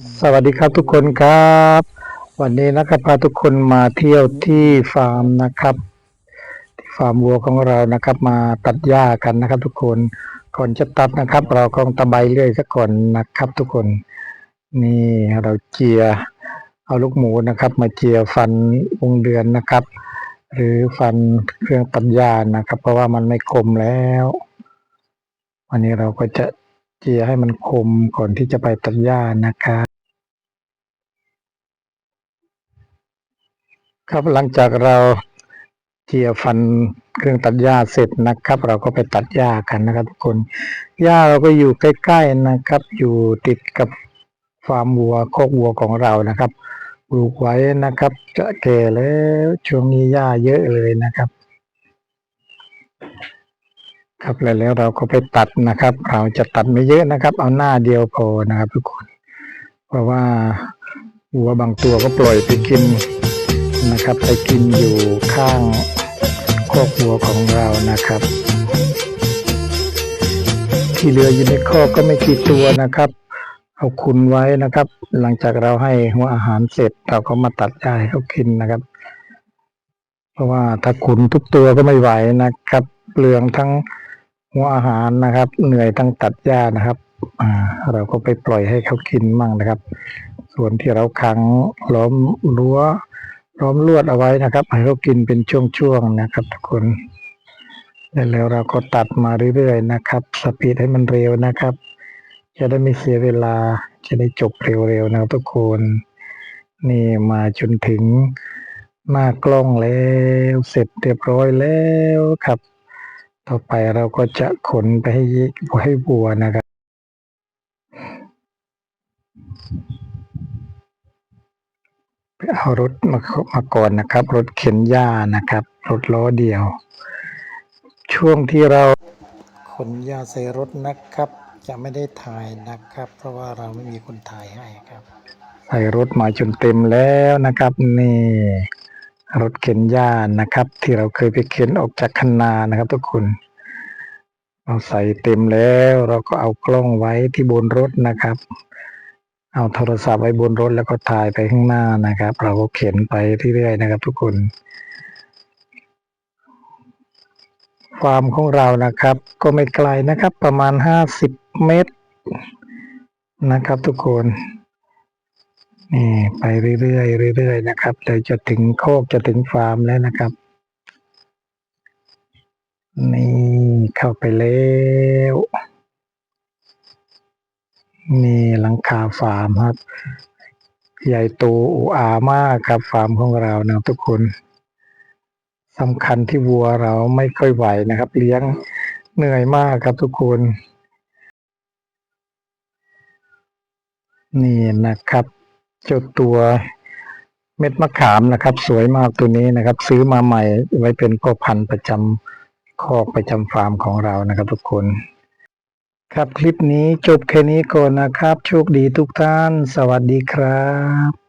สวัสดีครับทุกคนครับ วันนี้นะครับพาทุกคนมาเที่ยวที่ฟาร์มนะครับ ที่ฟาร์มวัวของเรานะครับ มาตัดหญ้ากันนะครับ ทุกคนก่อนจะตัดนะครับ เราคงตะไบเรื่อยซะก่อนนะครับ ทุกคน นี่เราเจีย เอาลูกหมูนะครับ มาเจียฟันวงเดือนนะครับ หรือฟันเครื่องตัดหญ้านะครับ เพราะว่ามันไม่คมแล้ววันนี้เราก็จะเจียให้มันคมก่อนที่จะไปตัดหญ้านะครับ ครับหลังจากเราเจียฟันเครื่องตัดหญ้าเสร็จนะครับ เราก็ไปตัดหญ้ากันนะครับทุกคนหญ้าเราก็อยู่ใกล้ๆนะครับ อยู่ติดกับฟาร์มวัวโคกวัวของเรานะครับปลูกไว้นะครับ จะแก่แล้วช่วงนี้หญ้าเยอะเลยนะครับ ครับแล้วเราก็ไปตัดนะครับ เราจะตัดไม่เยอะนะครับ เอาหน้าเดียวพอนะครับทุกคน เพราะว่าวัวบางตัวก็ปล่อยไปกิน นะครับ ไปกินอยู่ข้างคอกวัวของเรานะครับ ที่เหลืออยู่ในคอกก็ไม่กี่ตัวนะครับ เอาคุนไว้นะครับ หลังจากเราให้หัวอาหารเสร็จเราก็มาตัดหญ้าให้เขากินนะครับ เพราะว่าถ้าขุนทุกตัวก็ไม่ไหวนะครับเปลืองทั้งหัวอาหารนะครับ เหนื่อยทั้งตัดหญ้านะครับอ่าเราก็ไปปล่อยให้เขากินมั่งนะครับ ส่วนที่เราขังล้อมรั้ว ล้อมลวดเอาไว้นะครับ ให้เขากินเป็นช่วงๆนะครับ ทุกคนแล้วเราก็ตัดมาเรื่อยๆนะครับ สปีดให้มันเร็วนะครับ จะได้ไม่เสียเวลาจะได้จบเร็วๆนะทุกคน นี่มาจนถึงหน้ากล้องแล้วเสร็จเรียบร้อยแล้วครับ ต่อไปเราก็จะขนไปให้ให้วัวนะครับ เอารถมามาก่อนนะครับ รถเข็นหญ้านะครับ รถล้อเดียว ช่วงที่เราขนหญ้าใส่รถนะครับ จะไม่ได้ถ่ายนะครับ เพราะว่าเราไม่มีคนถ่ายให้ครับใส่รถมาจนเต็มแล้วนะครับ นี่ รถเข็นหญ้านะครับ ที่เราเคยไปเข็นออกจากคันนานะครับ ทุกคนเราใส่เต็มแล้ว เราก็เอากล้องไว้ที่บนรถนะครับ เอาโทรศัพท์ไว้บนรถแล้วก็ถ่ายไปข้างหน้านะครับ เราก็เข็นไปเรื่อยๆนะครับ ทุกคน ฟาร์มของเรานะครับ ก็ไม่ไกลนะครับ ประมาณห้าสิบเมตรนะครับ ทุกคนนี่ไปเรื่อยๆเรื่อยๆนะครับเลยวจะถึงโคกจะถึงฟาร์มแล้วนะครับ นี่เข้าไปแล้ว หลังคาฟาร์มครับ ใหญ่โตอุอามากครับฟาร์มของเรานะทุกคนสำคัญที่วัวเราไม่ค่อยไหวนะครับ เลี้ยงเหนื่อยมากครับทุกคน นี่นะครับเจ้าตัวเม็ดมะขามนะครับ สวยมากตัวนี้นะครับ ซื้อมาใหม่ไว้เป็นพ่อพันธุ์ประจำคอกประจำฟาร์มของเรานะครับ ทุกคน ครับคลิปนี้จบแค่นี้ก่อนนะครับ โชคดีทุกท่าน สวัสดีครับ